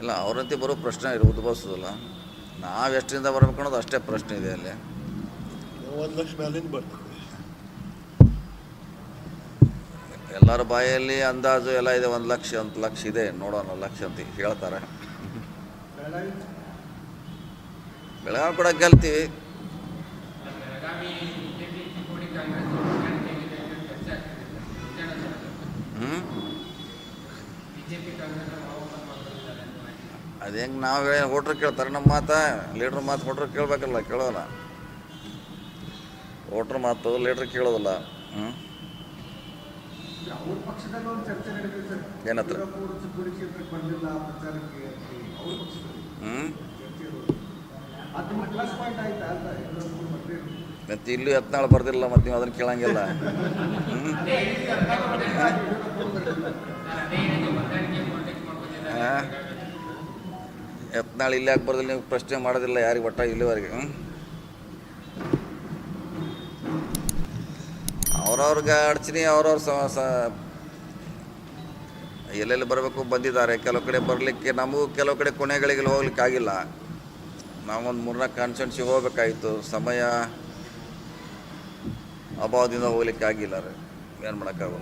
ಇಲ್ಲ ಅವರಂತೆ ಬರೋ ಪ್ರಶ್ನೆ ಇರು ಉದ್ಭವಿಸೋದಿಲ್ಲ ನಾವು ಎಷ್ಟರಿಂದ ಬರಬೇಕು ಅನ್ನೋದು ಅಷ್ಟೇ ಪ್ರಶ್ನೆ ಇದೆ ಅಲ್ಲಿ. ಒಂದು ಲಕ್ಷ ಮೇಲಿಂದ ಬರ್ತದೆ. ಎಲ್ಲರ ಬಾಯಲ್ಲಿ ಅಂದಾಜು ಎಲ್ಲ ಇದೆ ಒಂದು ಲಕ್ಷ ಒಂದು ಲಕ್ಷ ಇದೆ. ನೋಡೋಣ ಲಕ್ಷ ಅಂತ ಹೇಳ್ತಾರೆ. ಬೆಳಗಾವಿ ಕೂಡ ಗೆಲ್ತೀವಿ. ಬೆಳಗಾವಿ ಅದು ಹೆಂಗೆ ನಾವು ಹೇಳಿ ಹೋಟ್ರು ಕೇಳ್ತಾರೆ ನಮ್ಮ ಮಾತ ಲೀಡ್ರ್ ಮಾತು ಹೋಟ್ರು ಕೇಳಬೇಕಲ್ಲ ಕೇಳೋಲ್ಲ. ಹೋಟ್ರ್ ಮಾತು ಲೀಡ್ರ್ ಕೇಳೋದಿಲ್ಲ. ಹ್ಞೂ ಏನತ್ರ? ಹ್ಞೂ. ಮತ್ತು ಇಲ್ಲೂ ಎತ್ನಾಳು ಬರ್ದಿಲ್ಲ ಮತ್ತು ನೀವು ಅದನ್ನು ಕೇಳಂಗಿಲ್ಲ. ಹ್ಞೂ ಅದೇ ಎತ್ನಾಳು ಇಲ್ಲಿ ಯಾಕೆ ನೀವು ಪ್ರಶ್ನೆ ಮಾಡೋದಿಲ್ಲ, ಯಾರಿಗೆ ಒಟ್ಟ ಇಲ್ಲಿವರೆಗೆ ಅವ್ರವ್ರಿಗೆ ಅಡಚಣೆ ಅವ್ರವ್ರ ಸ, ಎಲ್ಲೆಲ್ಲಿ ಬರಬೇಕು ಬಂದಿದ್ದಾರೆ. ಕೆಲವು ಕಡೆ ಬರಲಿಕ್ಕೆ ನಮಗೂ ಕೆಲವು ಕಡೆ ಕೊನೆಗಳಿಗೆ ಹೋಗ್ಲಿಕ್ಕೆ ಆಗಿಲ್ಲ. ನಾವೊಂದು ಮೂರ್ನಾಲ್ಕು ಕಾನ್ಸ್ಟೆನ್ಸಿಗೆ ಹೋಗ್ಬೇಕಾಗಿತ್ತು ಸಮಯ ಅಭಾವದಿಂದ ಹೋಗ್ಲಿಕ್ಕೆ ಆಗಿಲ್ಲ. ಏನು ಮಾಡೋಕ್ಕಾಗಲ್ಲ.